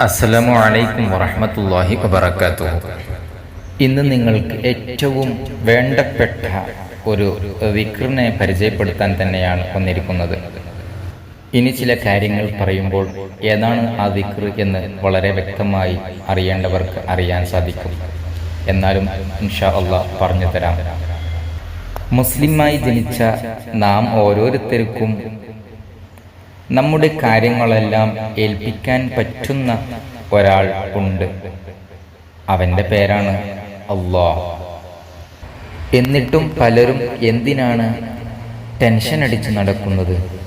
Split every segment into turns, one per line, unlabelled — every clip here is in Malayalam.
അസ്സലാമു അലൈക്കും വറഹ്മത്തുള്ളാഹി വബറകാതുഹു. ഇന്ന് നിങ്ങൾക്ക് ഏറ്റവും വേണ്ടപ്പെട്ട ഒരു വിക്രനെ പരിചയപ്പെടുത്താൻ തന്നെയാണ് വന്നിരിക്കുന്നത്. ഇനി ചില കാര്യങ്ങൾ പറയുമ്പോൾ ഏതാണ് ആ വിക്ർ എന്ന് വളരെ വ്യക്തമായി അറിയേണ്ടവർക്ക് അറിയാൻ സാധിക്കും. എന്നാലും ഇൻഷാ അള്ളാഹ് പറഞ്ഞു തരാം. മുസ്ലിമായി ജനിച്ച നാം ഓരോരുത്തർക്കും നമ്മുടെ കാര്യങ്ങളെല്ലാം ഏൽപ്പിക്കാൻ പറ്റുന്ന ഒരാൾ ഉണ്ട്. അവന്റെ പേരാണ് അള്ളാഹ്. എന്നിട്ടും പലരും എന്തിനാണ് ടെൻഷൻ അടിച്ച് നടക്കുന്നത്?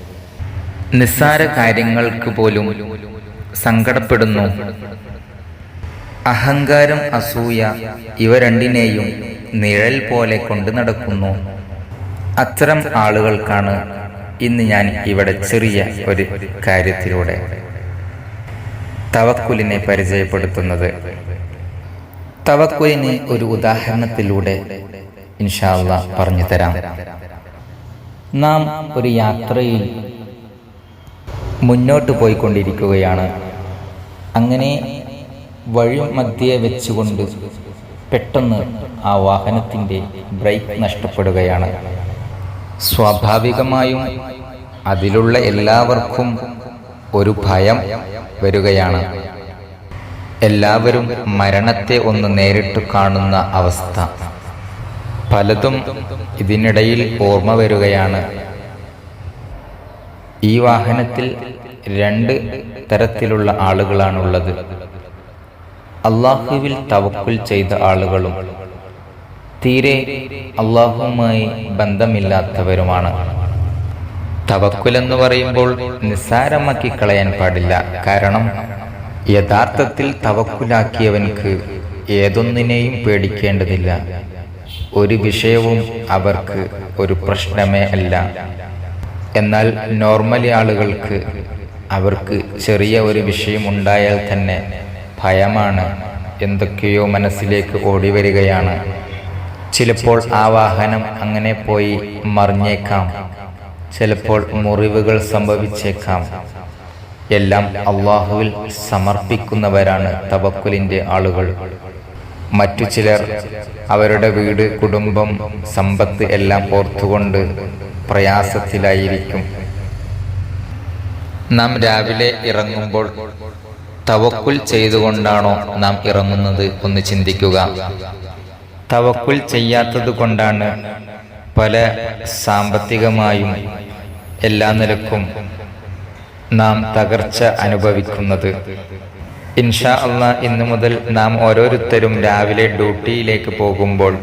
നിസ്സാര കാര്യങ്ങൾക്ക് പോലും സങ്കടപ്പെടുന്നു. അഹങ്കാരം അസൂയ ഇവ രണ്ടിനെയും നിഴൽ പോലെ കൊണ്ടു നടക്കുന്നു. അത്തരം ആളുകൾക്കാണ് ഇന്ന് ഞാൻ ഇവിടെ ചെറിയ ഒരു കാര്യത്തിലൂടെ തവക്കുലിനെ പരിചയപ്പെടുത്തുന്നത്. തവക്കുലിനെ ഒരു ഉദാഹരണത്തിലൂടെ ഇൻഷാല്ല പറഞ്ഞു തരാം. നാം ഒരു യാത്രയിൽ മുന്നോട്ട് പോയിക്കൊണ്ടിരിക്കുകയാണ്. അങ്ങനെ വഴി മധ്യേ വെച്ചുകൊണ്ട് പെട്ടെന്ന് ആ വാഹനത്തിന്റെ ബ്രേക്ക് നഷ്ടപ്പെടുകയാണ്. സ്വാഭാവികമായും അതിലുള്ള എല്ലാവർക്കും ഒരു ഭയം വരികയാണ്. എല്ലാവരും മരണത്തെ ഒന്ന് നേരിട്ട് കാണുന്ന അവസ്ഥ. പലതും ഇതിനിടയിൽ ഓർമ്മ വരികയാണ്. ഈ വാഹനത്തിൽ രണ്ട് തരത്തിലുള്ള ആളുകളാണുള്ളത്. അള്ളാഹുവിൽ തവക്കുൽ ചെയ്ത ആളുകളും. തീരെ അള്ളാഹുവുമായി ബന്ധമില്ലാത്തവരുമാണ്. തവക്കുൽ എന്ന് പറയുമ്പോൾ നിസ്സാരമാക്കി കളയാൻ പാടില്ല. കാരണം യഥാർത്ഥത്തിൽ തവക്കുലാക്കിയവൻക്ക് ഏതൊന്നിനെയും പേടിക്കേണ്ടതില്ല. ഒരു വിഷയവും അവർക്ക് ഒരു പ്രശ്നമേ അല്ല. എന്നാൽ നോർമലി ആളുകൾക്ക് അവർക്ക് ചെറിയ ഒരു വിഷയം ഉണ്ടായാൽ തന്നെ ഭയമാണ്. എന്തൊക്കെയോ മനസ്സിലേക്ക് ഓടി വരികയാണ് ചിലപ്പോൾ ആ വാഹനം അങ്ങനെ പോയി മറിഞ്ഞേക്കാം. ചിലപ്പോൾ മുറിവുകൾ സംഭവിച്ചേക്കാം. എല്ലാം അള്ളാഹുവിൽ സമർപ്പിക്കുന്നവരാണ് തവക്കുലിന്റെ ആളുകൾ. മറ്റു ചിലർ അവരുടെ വീട് കുടുംബം സമ്പത്ത് എല്ലാം ഓർത്തുകൊണ്ട് പ്രയാസത്തിലായിരിക്കും. നാം രാവിലെ ഇറങ്ങുമ്പോൾ തവക്കുൽ ചെയ്തുകൊണ്ടാണോ നാം ഇറങ്ങുന്നത് ഒന്ന് ചിന്തിക്കുക. തവക്കുൽ ചെയ്യാത്തത് കൊണ്ടാണ് പല സാമ്പത്തികമായും എല്ലാ നിലക്കും നാം തകർച്ച അനുഭവിക്കുന്നത്. ഇൻഷാ അള്ളാ ഇന്നു മുതൽ നാം ഓരോരുത്തരും രാവിലെ ഡ്യൂട്ടിയിലേക്ക് പോകുമ്പോൾ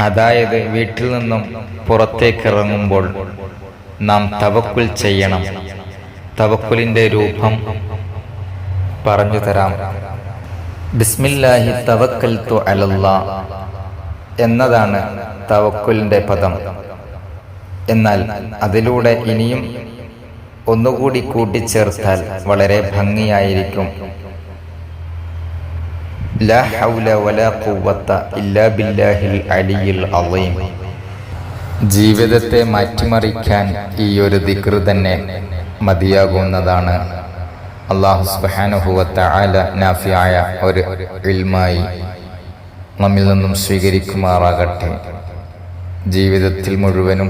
അതായത് വീട്ടിൽ നിന്നും പുറത്തേക്ക് ഇറങ്ങുമ്പോൾ നാം തവക്കുൽ ചെയ്യണം. തവക്കുലിന്റെ രൂപം പറഞ്ഞു തരാം. ബിസ്മില്ലാഹി തവക്കൽ തു അലല്ലാ. എന്നതാണ് തവക്കുലിന്റെ പദം. എന്നാൽ അതിലൂടെ ഇനിയും ഒന്നുകൂടി കൂട്ടിച്ചേർത്താൽ വളരെ ഭംഗിയായിരിക്കും. ലാ ഹൗല വലാ ഇല്ലാ ജീവിതത്തെ മാറ്റിമറിക്കാൻ ഈ ഒരു ദിക്ർ തന്നെ മതിയാകുന്നതാണ്. അള്ളാഹു സുബാനുഹുവത്ത ആല നാഫിയായ ഒരു ഇൽമായി. നമ്മിൽ നിന്നും സ്വീകരിക്കുമാറാകട്ടെ. ജീവിതത്തിൽ മുഴുവനും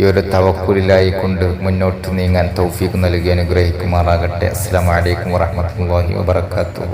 ഈ ഒരു തവക്കുലിലായി കൊണ്ട് മുന്നോട്ട് നീങ്ങാൻ തൗഫീഖ് നൽകി അനുഗ്രഹിക്കുമാറാകട്ടെ. അസ്സാം വലൈക്കും വാഹമത്തല്ലാഹി വാബർക്കാത്തു